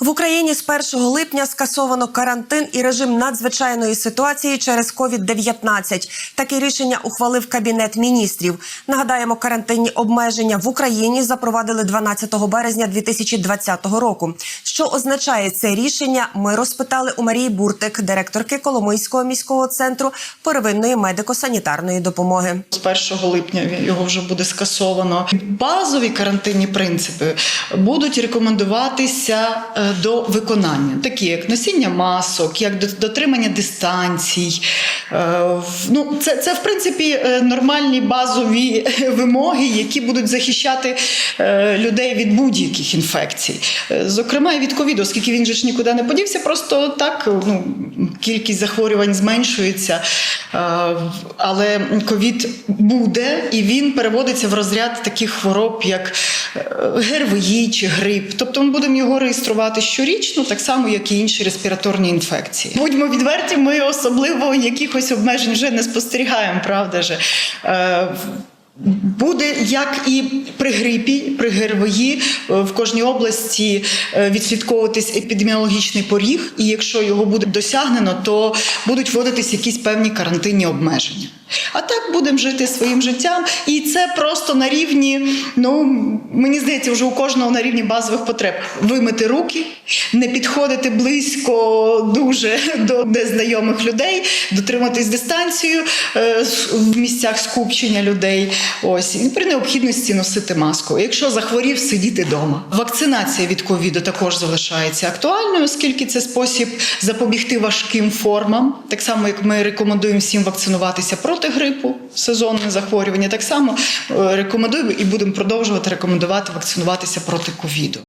В Україні з 1 липня скасовано карантин і режим надзвичайної ситуації через COVID-19. Таке рішення ухвалив Кабінет міністрів. Нагадаємо, карантинні обмеження в Україні запровадили 12 березня 2020 року. Що означає це рішення? Ми розпитали у Марії Буртик, директорки Коломийського міського центру первинної медико-санітарної допомоги. З 1 липня його вже буде скасовано. Базові карантинні принципи будуть рекомендуватися е, до виконання, такі як носіння масок, як дотримання дистанцій. Е, Ну, це, це в принципі е, нормальні базові вимоги, які будуть захищати е, людей від будь-яких інфекцій. Зокрема, і від ковіду, оскільки він же ж нікуди не подівся, просто так ну, кількість захворювань зменшується. Але ковід буде і він переводиться в розряд таких хвороб, як е, ГРВІ чи грип. Тобто ми будемо його реєструвати щорічно, так само, як і інші респіраторні інфекції. Будьмо відверті, ми особливо якихось обмежень вже не спостерігаємо, правда же. Е, Буде як і при грипі, при ГРВІ е, в кожній області відслідковуватись епідеміологічний поріг, і якщо його буде досягнено, то будуть вводитись якісь певні карантинні обмеження. А так будемо жити своїм життям, і це просто на рівні, ну мені здається, вже у кожного на рівні базових потреб вимити руки, не підходити близько дуже до незнайомих людей, дотриматись дистанцію е, в місцях скупчення людей. Ось і при необхідності носити маску. Якщо захворів, сидіти вдома. Вакцинація від ковіду також залишається актуальною, оскільки це спосіб запобігти важким формам. Так само, як ми рекомендуємо всім вакцинуватися грипу, сезонне захворювання. Так само е, рекомендуємо і будемо продовжувати рекомендувати вакцинуватися проти ковіду.